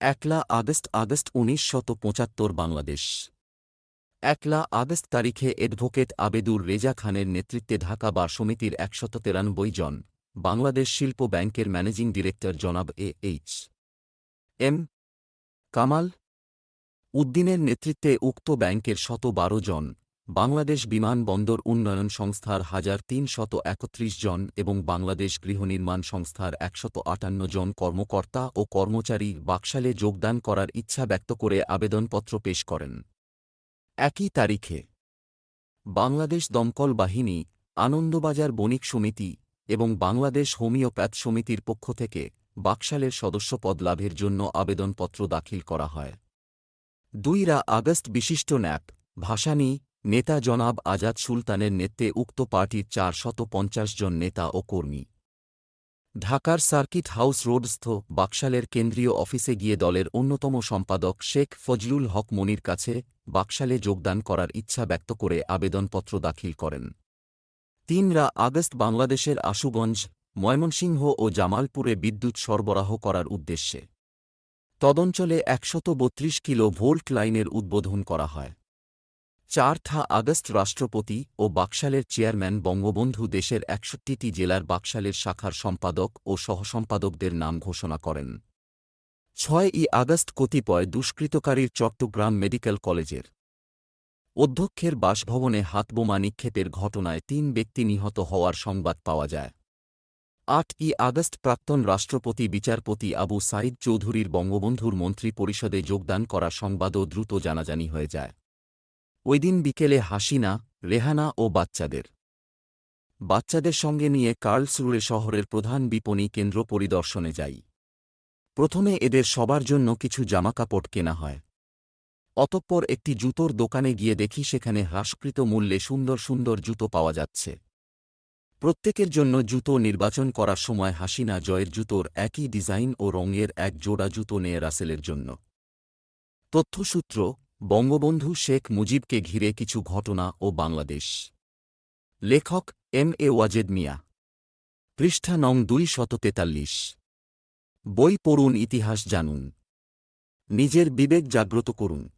একলা August August উনিশ শত পঁচাত্তর বাংলাদেশ। একলা আগস্ট তারিখে অ্যাডভোকেট আবেদুর রেজা খানের নেতৃত্বে ঢাকা বার সমিতির একশত তেরানব্বই জন বাংলাদেশ শিল্প ব্যাংকের ম্যানেজিং ডিরেক্টর জনাব এ এইচ। এম। কামাল উদ্দিনের নেতৃত্বে উক্ত ব্যাংকের শত বারো জন বাংলাদেশ বিমানবন্দর উন্নয়ন সংস্থার হাজার তিন শত একত্রিশ জন এবং বাংলাদেশ গৃহনির্মাণ সংস্থার একশত আটান্ন জন কর্মকর্তা ও কর্মচারী বাকশালে যোগদান করার ইচ্ছা ব্যক্ত করে আবেদনপত্র পেশ করেন। একই তারিখে বাংলাদেশ দমকল বাহিনী, আনন্দবাজার বণিক সমিতি এবং বাংলাদেশ হোমিওপ্যাথ সমিতির পক্ষ থেকে বাকশালের সদস্যপদ লাভের জন্য আবেদনপত্র দাখিল করা হয়। দুইরা আগস্ট বিশিষ্ট ন্যাপ, ভাসানী নেতা জনাব আজাদ সুলতানের নেতৃত্বে উক্ত পার্টির চার শত পঞ্চাশ জন নেতা ও কর্মী। ঢাকার সার্কিট হাউস রোডস্থ বাকশালের কেন্দ্রীয় অফিসে গিয়ে দলের অন্যতম সম্পাদক শেখ ফজলুল হক মনির কাছে বাকশালে যোগদান করার ইচ্ছা ব্যক্ত করে আবেদনপত্র দাখিল করেন। তিনরা আগস্ট বাংলাদেশের আশুগঞ্জ, ময়মনসিংহ ও জামালপুরে বিদ্যুৎ সরবরাহ করার উদ্দেশ্যে। তদঞ্চলে একশত বত্রিশ কিলো ভোল্ট লাইনের উদ্বোধন করা হয়। চারথা আগস্ট রাষ্ট্রপতি ও বাকশালের চেয়ারম্যান বঙ্গবন্ধু দেশের একষট্টিটি জেলার বাকশালের শাখার সম্পাদক ও সহসম্পাদকদের নাম ঘোষণা করেন। ছয় ই আগস্ট কতিপয় দুষ্কৃতকারীর চট্টগ্রাম মেডিকেল কলেজের অধ্যক্ষের বাসভবনে হাতবোমা নিক্ষেপের ঘটনায় তিন ব্যক্তি নিহত হওয়ার সংবাদ পাওয়া যায়। আট ই আগস্ট প্রাক্তন রাষ্ট্রপতি বিচারপতি আবু সাইদ চৌধুরীর বঙ্গবন্ধুর মন্ত্রী পরিষদে যোগদান করা সংবাদও দ্রুত জানাজানি হয়ে যায়। ওইদিন বিকেলে হাসিনা, রেহানা ও বাচ্চাদের। বাচ্চাদের সঙ্গে নিয়ে কার্লসরুয়ে শহরের প্রধান বিপণী কেন্দ্র পরিদর্শনে যাই। প্রথমে এদের সবার জন্য কিছু জামাকাপড় কেনা হয়। অতঃপর একটি জুতোর দোকানে গিয়ে দেখি সেখানে হ্রাসকৃত মূল্যে সুন্দর সুন্দর জুতো পাওয়া যাচ্ছে। প্রত্যেকের জন্য জুতো নির্বাচন করার সময় হাসিনা জয়ের জুতোর একই ডিজাইন ও রঙের এক জোড়া জুতো নিয়ে রাসেলের জন্য। তথ্যসূত্র বঙ্গবন্ধু শেখ মুজিবকে ঘিরে কিছু ঘটনা ও বাংলাদেশ। লেখক এম এ ওয়াজেদ মিয়া। পৃষ্ঠা নং দুই শত তেতাল্লিশ। বই পড়ুন ইতিহাস জানুন। নিজের বিবেক জাগ্রত করুন।